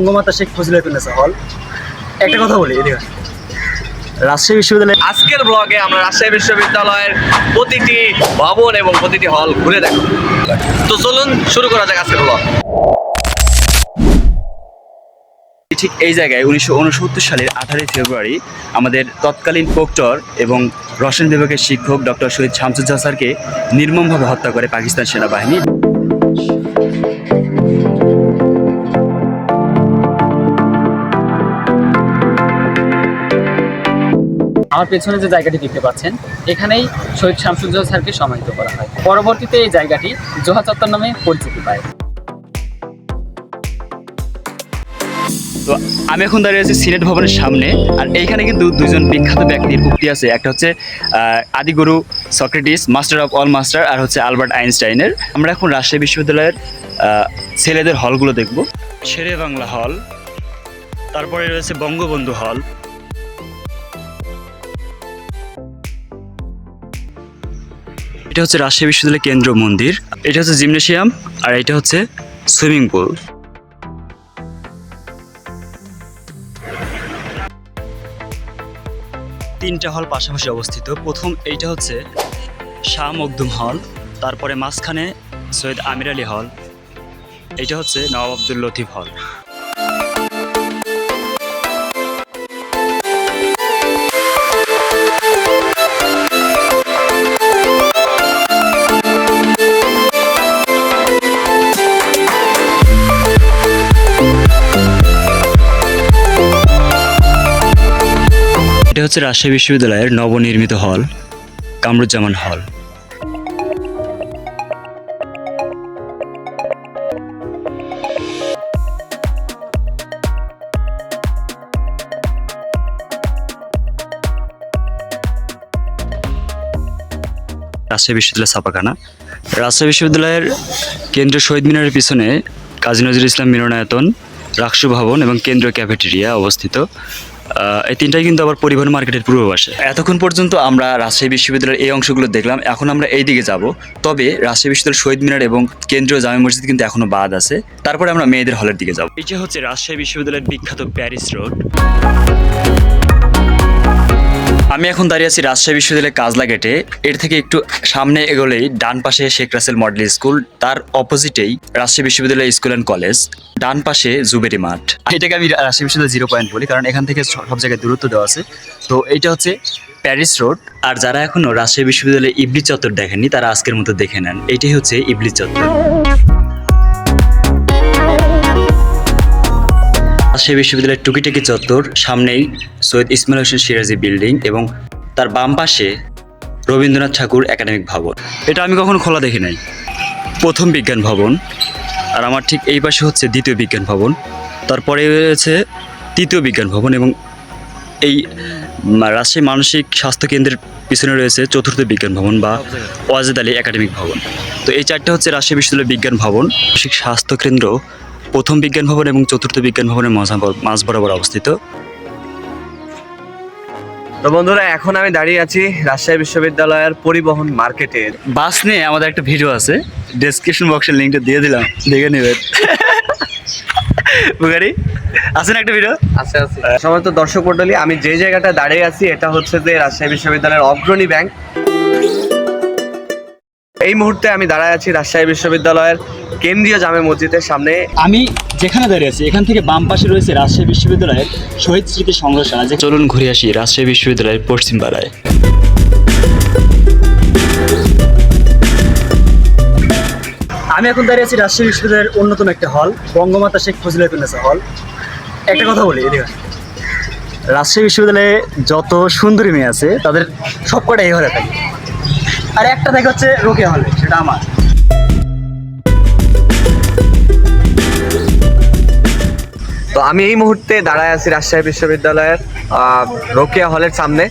বঙ্গমাতা শেখ ফজিলাতুন্নেসা হল। একটা কথা বলি, এদিকে রাজশাহী বিশ্ববিদ্যালয় আজকের ব্লগে আমরা রাজশাহী বিশ্ববিদ্যালয়ের প্রতিটি ভবন এবং প্রতিটি হল ঘুরে দেখো তো চলুন শুরু করা যাক আজকের ব্লগ ঠিক এই জায়গায় উনিশশো উনসত্তর সালের আঠারোই ফেব্রুয়ারি আমাদের তৎকালীন প্রক্টর এবং রসায়ন বিভাগের শিক্ষক ডক্টর শহীদ শামসুজ্জাহ স্যারকে নির্মমভাবে হত্যা করে পাকিস্তান সেনাবাহিনী। আমার পেছনে যে জায়গাটি দেখতে পাচ্ছেন, এখানেই শহীদ শামসুজ্জোহা স্যারকে সমাহিত করা হয়। পরবর্তীতে এই জায়গাটি জোহা চত্বর নামে পরিচিতি পায়। তো আমি এখন দাঁড়িয়ে আছি সিনেট ভবনের সামনে, আর এইখানে কিন্তু দুজন বিখ্যাত ব্যক্তির উক্তি আছে। একটা হচ্ছে আদিগুরু Socrates, master of all master, আর হচ্ছে আলবার্ট আইনস্টাইনের। আমরা এখন রাজশাহী বিশ্ববিদ্যালয়ের ছেলেদের হলগুলো দেখব। শেরে বাংলা হল, তারপরে রয়েছে বঙ্গবন্ধু হল। এটা হচ্ছে রাজশাহী বিশ্ববিদ্যালয় কেন্দ্র মন্দির। এটা হচ্ছে জিমনেশিয়াম আর এটা হচ্ছে সুইমিং পুল। তিনটা হল পাশাপাশি অবস্থিত। প্রথম এইটা হচ্ছে শাহ মখদুম হল, তারপরে মাঝখানে সৈয়দ আমির আলী হল এটা হচ্ছে নবাব আব্দুল লতিফ হল। এটা হচ্ছে রাজশাহী বিশ্ববিদ্যালয়ের নবনির্মিত হল, কামরুজ্জামান হল। রাজশাহী বিশ্ববিদ্যালয় ছাপাখানা। রাজশাহী বিশ্ববিদ্যালয়ের কেন্দ্রীয় শহীদ মিনারের পিছনে কাজী নজরুল ইসলাম মিলনায়তন, রাকসু ভবন এবং কেন্দ্রীয় ক্যাফেটেরিয়া অবস্থিত। এই তিনটাই কিন্তু আবার পরিবহন মার্কেটের পূর্বাভাসে পাশে। এতক্ষণ পর্যন্ত আমরা রাজশাহী বিশ্ববিদ্যালয়ের এই অংশগুলো দেখলাম। এখন আমরা এই দিকে যাব। তবে রাজশাহী বিশ্ববিদ্যালয় শহীদ মিনার এবং কেন্দ্রীয় জামে মসজিদ কিন্তু এখনও বাদ আছে। তারপরে আমরা মেয়েদের হলের দিকে যাব। এটা হচ্ছে রাজশাহী বিশ্ববিদ্যালয়ের বিখ্যাত প্যারিস রোড। আমি এখন দাঁড়িয়ে আছি রাজশাহী বিশ্ববিদ্যালয়ের কাজলা গেটে এর থেকে একটু সামনে এগোলেই ডান পাশে শেখ রাসেল মডেল স্কুল, তার অপোজিটেই রাজশাহী বিশ্ববিদ্যালয় স্কুল অ্যান্ড কলেজ ডান পাশে জুবেরি মাঠ। এটাকে আমি রাজশাহী বিশ্ববিদ্যালয় জিরো পয়েন্ট বলি, কারণ এখান থেকে সব জায়গায় দূরত্ব দেওয়া আছে। তো এটা হচ্ছে প্যারিস রোড আর যারা এখনও রাজশাহী বিশ্ববিদ্যালয়ে ইবলি চত্বর দেখেননি, তারা আজকের মতো দেখে নেন। এটাই হচ্ছে ইবলি চত্বর। রাজশাহী বিশ্ববিদ্যালয়ের টুকিটাকি চত্বর, সামনেই সৈয়দ ইসমাইল হোসেন সিরাজি বিল্ডিং এবং তার বাম পাশে রবীন্দ্রনাথ ঠাকুর একাডেমিক ভবন। এটা আমি কখনো খোলা দেখি নাই। প্রথম বিজ্ঞান ভবন আর আমার ঠিক এই পাশে হচ্ছে দ্বিতীয় বিজ্ঞান ভবন। তারপরে রয়েছে তৃতীয় বিজ্ঞান ভবন এবং এই রাজশাহী মানসিক স্বাস্থ্য কেন্দ্রের পিছনে রয়েছে চতুর্থ বিজ্ঞান ভবন বা ওয়াজেদ আলী একাডেমিক ভবন। তো এই চারটা হচ্ছে রাজশাহী বিশ্ববিদ্যালয় বিজ্ঞান ভবন। মানসিক স্বাস্থ্য কেন্দ্র প্রথম বিজ্ঞান ভবন এবং চতুর্থ বিজ্ঞান ভবনের মাঝ বরাবর অবস্থিত। তো বন্ধুরা এখন আমি দাঁড়িয়ে আছি রাজশাহী বিশ্ববিদ্যালয়ের পরিবহন মার্কেটে। বাস নিয়ে আমাদের একটা ভিডিও আছে। ডেসক্রিপশন বক্সের লিঙ্কটা দিয়ে দিলাম। দেখে নেবেন। বুগারি আছে না একটা ভিডিও আছে আছে। সময় তো দর্শক মন্ডলী আমি যে জায়গাটা দাঁড়িয়ে আছি এটা হচ্ছে যে রাজশাহী বিশ্ববিদ্যালয়ের অগ্রণী ব্যাংক এই মুহূর্তে আমি দাঁড়ায় আছি রাজশাহী বিশ্ববিদ্যালয়ের কেন্দ্রীয় জামে মসজিদের সামনে। আমি যেখানে দাঁড়িয়ে আছি এখান থেকে বাম পাশে রয়েছে রাজশাহী বিশ্ববিদ্যালয়ের শহীদ স্মৃতি সংগ্রহশালা যে চলুন ঘুরে আসি রাজশাহী বিশ্ববিদ্যালয়ের পশ্চিম পাড়ায়। আমি এখন দাঁড়িয়ে আছি রাজশাহী বিশ্ববিদ্যালয়ের অন্যতম একটা হল বঙ্গমাতা শেখ ফজিলাতুন্নেসা হল। একটা কথা বলি এদিকে রাজশাহী বিশ্ববিদ্যালয়ে যত সুন্দরী মেয়ে আছে তাদের সব কটা এই হলে থাকে। আর একটা দেখা হচ্ছে রোকে হলে, সেটা আমার। তো আমি এই মুহূর্তে দাঁড়ায় আছি রাজশাহী বিশ্ববিদ্যালয়ের রোকেয়া হলের সামনে।